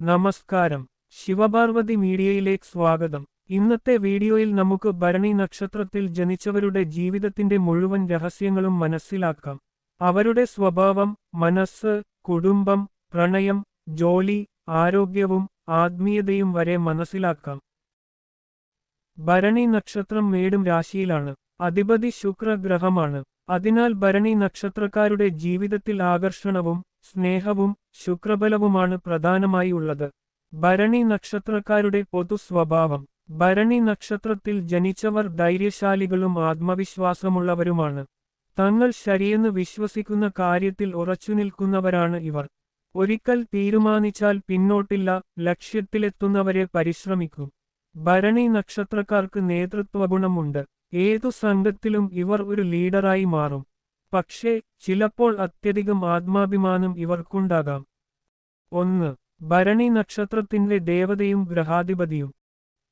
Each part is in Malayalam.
നമസ്കാരം. ശിവപാർവതി മീഡിയയിലേക്ക് സ്വാഗതം. ഇന്നത്തെ വീഡിയോയിൽ നമുക്ക് ഭരണി നക്ഷത്രത്തിൽ ജനിച്ചവരുടെ ജീവിതത്തിന്റെ മുഴുവൻ രഹസ്യങ്ങളും മനസ്സിലാക്കാം. അവരുടെ സ്വഭാവം മനസ്സ് കുടുംബം പ്രണയം ജോലി ആരോഗ്യവും ആത്മീയതയും വരെ മനസ്സിലാക്കാം. ഭരണി നക്ഷത്രം മേടും രാശിയിലാണ്. അധിപതി ശുക്രഗ്രഹമാണ്. അതിനാൽ ഭരണി നക്ഷത്രക്കാരുടെ ജീവിതത്തിൽ ആകർഷണവും സ്നേഹവും ശുക്രബലവുമാണ് പ്രധാനമായി ഉള്ളത്. ഭരണി നക്ഷത്രക്കാരുടെ പൊതു സ്വഭാവം. ഭരണി നക്ഷത്രത്തിൽ ജനിച്ചവർ ധൈര്യശാലികളും ആത്മവിശ്വാസമുള്ളവരുമാണ്. തങ്ങൾ ശരിയെന്ന് വിശ്വസിക്കുന്ന കാര്യത്തിൽ ഉറച്ചുനിൽക്കുന്നവരാണ് ഇവർ. ഒരിക്കൽ തീരുമാനിച്ചാൽ പിന്നോട്ടില്ല ലക്ഷ്യത്തിലെത്തുന്നവരെ പരിശ്രമിക്കും. ഭരണി നക്ഷത്രക്കാർക്ക് നേതൃത്വഗുണമുണ്ട്. ഏതു സംഘത്തിലും ഇവർ ഒരു ലീഡറായി മാറും. പക്ഷേ ചിലപ്പോൾ അത്യധികം ആത്മാഭിമാനം ഇവർക്കുണ്ടാകാം. ഒന്ന് ഭരണി നക്ഷത്രത്തിന്റെ ദേവതയും ഗ്രഹാധിപതിയും.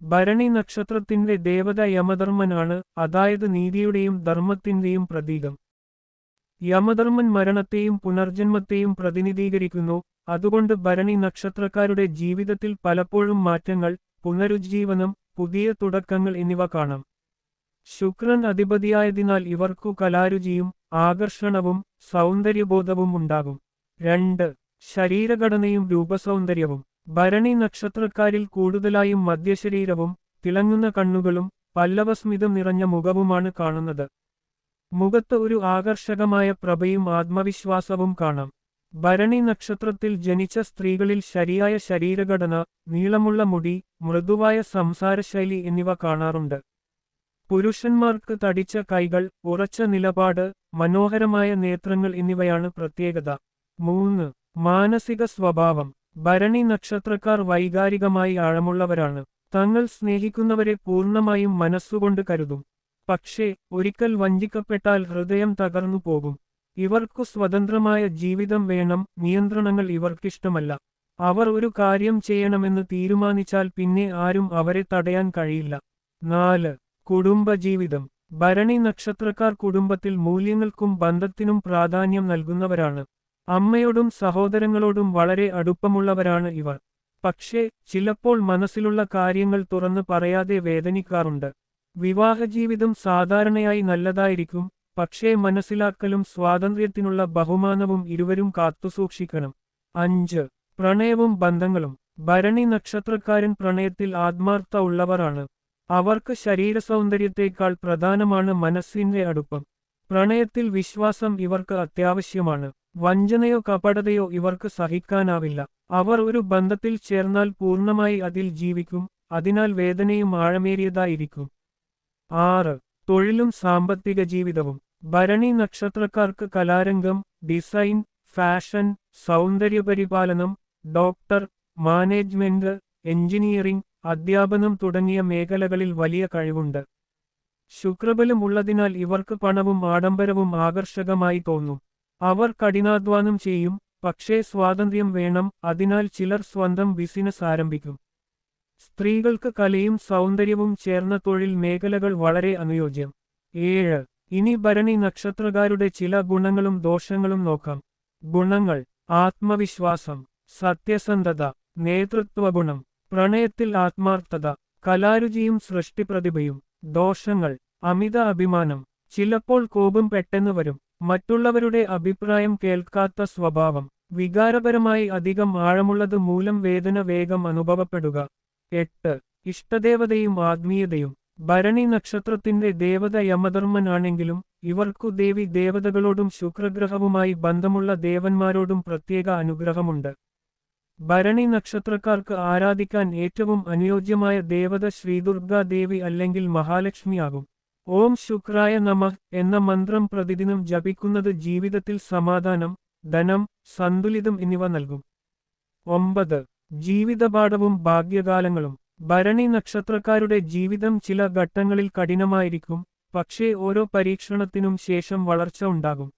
ഭരണി നക്ഷത്രത്തിന്റെ ദേവത യമധർമ്മനാണ് അതായത് നീതിയുടെയും ധർമ്മത്തിന്റെയും പ്രതീകം. യമധർമ്മൻ മരണത്തെയും പുനർജന്മത്തെയും പ്രതിനിധീകരിക്കുന്നു അതുകൊണ്ട് ഭരണി നക്ഷത്രക്കാരുടെ ജീവിതത്തിൽ പലപ്പോഴും മാറ്റങ്ങൾ പുനരുജ്ജീവനം പുതിയ തുടക്കങ്ങൾ എന്നിവ കാണാം. ശുക്രൻ അധിപതിയായതിനാൽ ഇവർക്കു കലാരുചിയും ആകർഷണവും സൗന്ദര്യബോധവും ഉണ്ടാകും. രണ്ട് ശരീരഘടനയും രൂപസൗന്ദര്യവും. ഭരണി നക്ഷത്രക്കാരിൽ കൂടുതലായും മധ്യശരീരവും തിളങ്ങുന്ന കണ്ണുകളും പല്ലവസ്മിതം നിറഞ്ഞ മുഖവുമാണ് കാണുന്നത്. മുഖത്ത് ഒരു ആകർഷകമായ പ്രഭയും ആത്മവിശ്വാസവും കാണാം. ഭരണി നക്ഷത്രത്തിൽ ജനിച്ച സ്ത്രീകളിൽ ശരിയായ ശരീരഘടന നീളമുള്ള മുടി മൃദുവായ സംസാരശൈലി എന്നിവ കാണാറുണ്ട്. പുരുഷന്മാർക്ക് തടിച്ച കൈകൾ ഉറച്ച നിലപാട് മനോഹരമായ നേത്രങ്ങൾ എന്നിവയാണ് പ്രത്യേകത. മൂന്ന് മാനസിക സ്വഭാവം. ഭരണി നക്ഷത്രക്കാർ വൈകാരികമായി ആഴമുള്ളവരാണ്. തങ്ങൾ സ്നേഹിക്കുന്നവരെ പൂർണമായും മനസ്സുകൊണ്ട് കരുതും. പക്ഷേ ഒരിക്കൽ വഞ്ചിക്കപ്പെട്ടാൽ ഹൃദയം തകർന്നു പോകും. ഇവർക്കു സ്വതന്ത്രമായ ജീവിതം വേണം നിയന്ത്രണങ്ങൾ ഇവർക്കിഷ്ടമല്ല. അവർ ഒരു കാര്യം ചെയ്യണമെന്ന് തീരുമാനിച്ചാൽ പിന്നെ ആരും അവരെ തടയാൻ കഴിയില്ല. നാല് കുടുംബജീവിതം. ഭരണി നക്ഷത്രക്കാർ കുടുംബത്തിൽ മൂല്യങ്ങൾക്കും ബന്ധത്തിനും പ്രാധാന്യം നൽകുന്നവരാണ്. അമ്മയോടും സഹോദരങ്ങളോടും വളരെ അടുപ്പമുള്ളവരാണ് ഇവർ. പക്ഷേ ചിലപ്പോൾ മനസ്സിലുള്ള കാര്യങ്ങൾ തുറന്നു പറയാതെ വേദനിക്കാറുണ്ട്. വിവാഹജീവിതം സാധാരണയായി നല്ലതായിരിക്കും പക്ഷേ മനസ്സിലാക്കലും സ്വാതന്ത്ര്യത്തിനുള്ള ബഹുമാനവും ഇരുവരും കാത്തുസൂക്ഷിക്കണം. അഞ്ച്. പ്രണയവും ബന്ധങ്ങളും. ഭരണി നക്ഷത്രക്കാരൻ പ്രണയത്തിൽ ആത്മാർത്ഥ ഉള്ളവരാണ്. അവർക്ക് ശരീരസൗന്ദര്യത്തേക്കാൾ പ്രധാനമാണ് മനസ്സിന്റെ അടുപ്പം. പ്രണയത്തിൽ വിശ്വാസം ഇവർക്ക് അത്യാവശ്യമാണ്. വഞ്ചനയോ കപടതയോ ഇവർക്ക് സഹിക്കാനാവില്ല. അവർ ഒരു ബന്ധത്തിൽ ചേർന്നാൽ പൂർണമായി അതിൽ ജീവിക്കും അതിനാൽ വേദനയും ആഴമേറിയതായിരിക്കും. ആറ്. തൊഴിലും സാമ്പത്തിക ജീവിതവും. ഭരണി നക്ഷത്രക്കാർക്ക് കലാരംഗം ഡിസൈൻ ഫാഷൻ സൗന്ദര്യപരിപാലനം ഡോക്ടർ മാനേജ്മെന്റ് എഞ്ചിനീയറിംഗ് അധ്യാപനം തുടങ്ങിയ മേഖലകളിൽ വലിയ കഴിവുണ്ട്. ശുക്രബലം ഉള്ളതിനാൽ ഇവർക്ക് പണവും ആഡംബരവും ആകർഷകമായി തോന്നും. അവർ കഠിനാധ്വാനം ചെയ്യും പക്ഷേ സ്വാതന്ത്ര്യം വേണം അതിനാൽ ചിലർ സ്വന്തം ബിസിനസ് ആരംഭിക്കും. സ്ത്രീകൾക്ക് കലയും സൗന്ദര്യവും ചേർന്ന തൊഴിൽ മേഖലകൾ വളരെ അനുയോജ്യം. ഏഴ് ഇനി ഭരണി നക്ഷത്രകാരുടെ ചില ഗുണങ്ങളും ദോഷങ്ങളും നോക്കാം. ഗുണങ്ങൾ ആത്മവിശ്വാസം സത്യസന്ധത നേതൃത്വഗുണം പ്രണയത്തിൽ ആത്മാർത്ഥത കലാരുചിയും സൃഷ്ടിപ്രതിഭയും ദോഷങ്ങൾ അമിത അഭിമാനം ചിലപ്പോൾ കോപം പെട്ടെന്ന് വരും. മറ്റുള്ളവരുടെ അഭിപ്രായം കേൾക്കാത്ത സ്വഭാവം വികാരപരമായി അധികം ആഴമുള്ളത് മൂലം വേദന വേഗം അനുഭവപ്പെടുക. എട്ട്. ഇഷ്ടദേവതയും ആത്മീയതയും ഭരണി നക്ഷത്രത്തിന്റെ ദേവത യമധർമ്മനാണെങ്കിലും ഇവർക്കു ദേവി ദേവതകളോടും ശുക്രഗ്രഹവുമായി ബന്ധമുള്ള ദേവന്മാരോടും പ്രത്യേക അനുഗ്രഹമുണ്ട്. ഭരണി നക്ഷത്രക്കാർക്ക് ആരാധിക്കാൻ ഏറ്റവും അനുയോജ്യമായ ദേവത ശ്രീദുർഗാ ദേവി അല്ലെങ്കിൽ മഹാലക്ഷ്മിയാകും. ഓം ശുക്രായ നമഃ എന്ന മന്ത്രം പ്രതിദിനം ജപിക്കുന്നത് ജീവിതത്തിൽ സമാധാനം ധനം സന്തുലിതം എന്നിവ നൽകും. ഒമ്പത്. ജീവിതപാഠവും ഭാഗ്യകാലങ്ങളും. ഭരണി നക്ഷത്രക്കാരുടെ ജീവിതം ചില ഘട്ടങ്ങളിൽ കഠിനമായിരിക്കും പക്ഷേ ഓരോ പരീക്ഷണത്തിനും ശേഷം വളർച്ച ഉണ്ടാകും.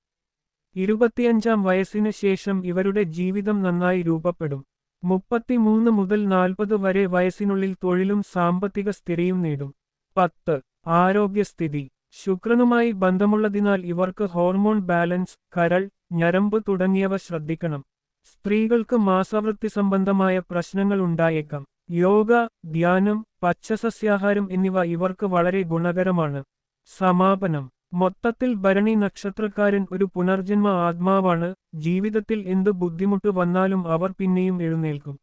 ഇരുപത്തിയഞ്ചാം വയസ്സിന് ശേഷം ഇവരുടെ ജീവിതം നന്നായി രൂപപ്പെടും. മുപ്പത്തിമൂന്ന് മുതൽ നാൽപ്പത് വരെ വയസ്സിനുള്ളിൽ തൊഴിലും സാമ്പത്തിക സ്ഥിരയും നേടും. പത്ത്. ആരോഗ്യസ്ഥിതി. ശുക്രനുമായി ബന്ധമുള്ളതിനാൽ ഇവർക്ക് ഹോർമോൺ ബാലൻസ് കരൾ ഞരമ്പ് തുടങ്ങിയവ ശ്രദ്ധിക്കണം. സ്ത്രീകൾക്ക് മാസവൃത്തി സംബന്ധമായ പ്രശ്നങ്ങൾ ഉണ്ടായേക്കാം. യോഗ ധ്യാനം പച്ചസസ്യാഹാരം എന്നിവ ഇവർക്ക് വളരെ ഗുണകരമാണ്. സമാപനം. മൊത്തത്തിൽ ഭരണി നക്ഷത്രക്കാരൻ ഒരു പുനർജന്മ ആത്മാവാണ്. ജീവിതത്തിൽ എന്ത് ബുദ്ധിമുട്ട് വന്നാലും അവർ പിന്നെയും എഴുന്നേൽക്കും.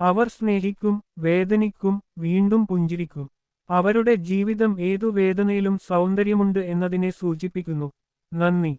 അവർ സ്നേഹിക്കും വേദനിക്കും വീണ്ടും പുഞ്ചിരിക്കും. അവരുടെ ജീവിതം ഏതു വേദനയിലും സൗന്ദര്യമുണ്ട് എന്നതിനെ സൂചിപ്പിക്കുന്നു. നന്ദി.